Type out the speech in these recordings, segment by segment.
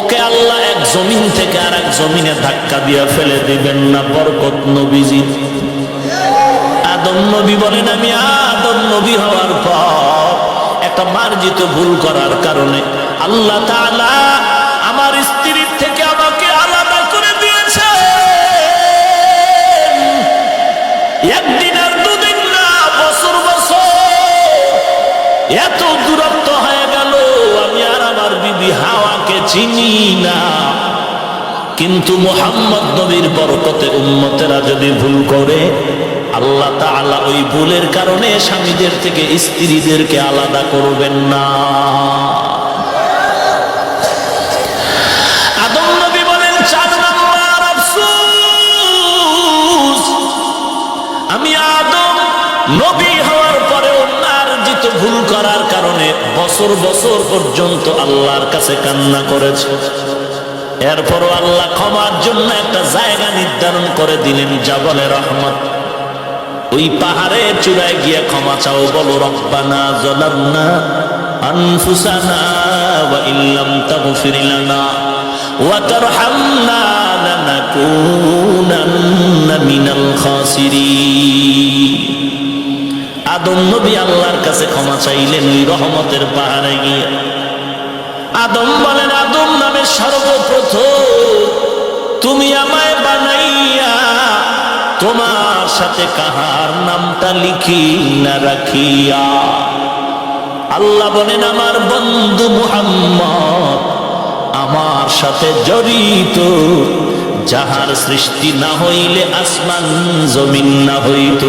ওকে আল্লাহ এক জমিন থেকে আর এক জমিনে ধাক্কা দিয়ে ফেলে দিবেন না, বরকত নবীজি। আদম নবী বলেন, আমি আদম নবী হওয়ার পর একটা মার্জিত ভুল করার কারণে আল্লাহ তাআলা আমার স্ত্রীর থেকে আমাকে আলাদা করে দিয়েছে একদিন আর দুদিন না, বছর বছর। এত দূরত্ব হয়ে গেল, আমি আর আমার বিবি হাওয়াকে চিনি না। কিন্তু মোহাম্মদ নবীর বরকতে উম্মতেরা যদি ভুল করে, আল্লাহ তাআলা ওই ভুলের কারণে স্বামীদের থেকে স্ত্রীদেরকে আলাদা করবেন না। আমি আদম নবী হওয়ার পরেও মার্জিত ভুল করার কারণে বছর বছর পর্যন্ত আল্লাহর কাছে কান্না করেছে। এরপরও আল্লাহ ক্ষমার জন্য একটা জায়গা নির্ধারণ করে দিলেন জাবলে রহমত। ওই পাহাড়ের চূড়ায় গিয়ে ক্ষমা চাও, বলো, রব্বানা জলামনা আনফুসানা ওয়া ইল্লাম তাগফির লানা ওয়া তারহামনা আদম নবী আল্লাহর কাছে ক্ষমা চাইলেন, ওই রহমতের পাহাড়ে গিয়ে। আদম বলেন, আদম নামে সর্বপ্রথম তুমি আমায় বানাইয়া তোমার সাথে কাহার নামটা লিখি না রাখিয়া। আল্লাহ বলেন, আমার বন্ধু মুহাম্মদ আমার সাথে জড়িত, যাহার সৃষ্টি না হইলে আসমান জমিন না হইত।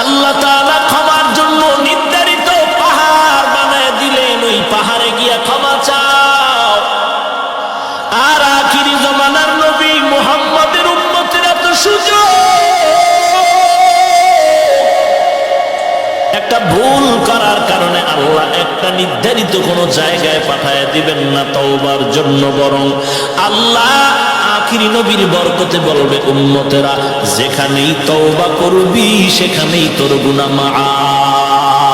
আল্লাহ তাআলা ক্ষমার জন্য নির্ধারিত পাহাড় বানায় দিলেন। ওই পাহাড়ে গিয়া ক্ষমা চাও। আর আখিরি জমানার নবী মুহাম্মাদের উম্মতের এত সুযোগ। একটা ভুল করার কারণে আল্লাহ একটা নির্ধারিত কোন জায়গায় পাঠায় দিবেন না তওবার জন্য বরং আল্লাহ আখিরি নবীর বরকতে বলবে, উম্মতেরা, যেখানেই তওবা করবি, সেখানেই তোর গুনাহ মাআফ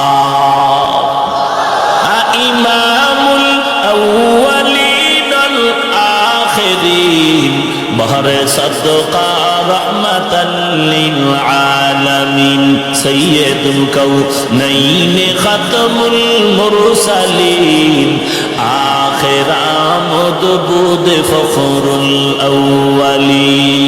ইমামুল আউয়ালিন আল আখিরিন, বহরে সদকা রহমাতাল লিল আলামিন সাইয়্যিদুল কাউনাইন খাতমুল মুরসালিন। আখির আমদ বুদ ফখরুল আউয়ালিন